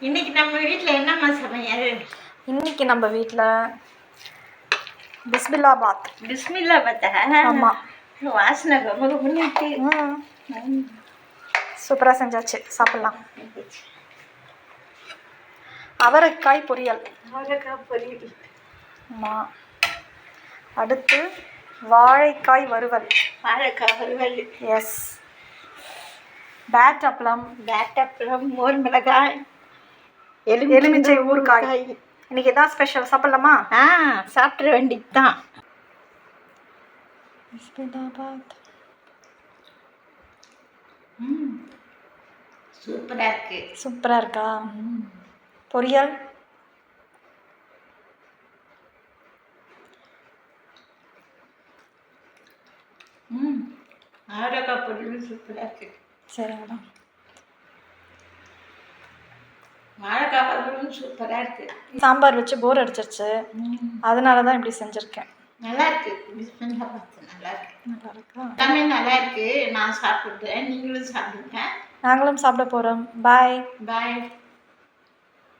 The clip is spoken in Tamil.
இன்னைக்கு நம்ம வீட்டில் என்னம்மா சமையல்? இன்னைக்கு நம்ம வீட்டில் பிஸ்பில்லாபாத் பிஸ்மில்லா பார்த்தா ஆமா. வாசனை ரொம்ப பண்ணிட்டு ம். சூப்பராக செஞ்சாச்சு. சாப்பிட்லாம். அவரைக்காய் பொரியல். அவரைக்காய் பொரியல். ஆமாம் அடுத்து வாழைக்காய் வறுவல். வாழைக்காய் வறுவல். எஸ் பேட் அப்பளம். பேட்டப்பழம் மோர் மிளகாய். எலுமிச்சை ஊறுகாய். இன்னைக்கு எதாவது ஸ்பெஷல் சாப்பிட்லாமா? ஆ சாப்பிட்ற வேண்டியது தான் சூப்பராக இருக்கு. சூப்பராக இருக்கா? பொரியல்? ம். அவரைக்காய் பொரியல் சூப்பராக இருக்கு. சரி வாழைக்காய் வறுவலும் சூப்பராக இருக்கு. சாம்பார் வச்சு போர் அடிச்சிருச்சு. அதனால தான் இப்படி செஞ்சுருக்கேன். நல்லா இருக்கு. நல்லா இருக்கு. நல்லா இருக்கா? எல்லாமே நல்லா இருக்கு. நான் சாப்பிட்றேன். நீங்களும் சாப்பிடுங்க. நாங்களும் சாப்பிட போகிறோம் பாய் பாய்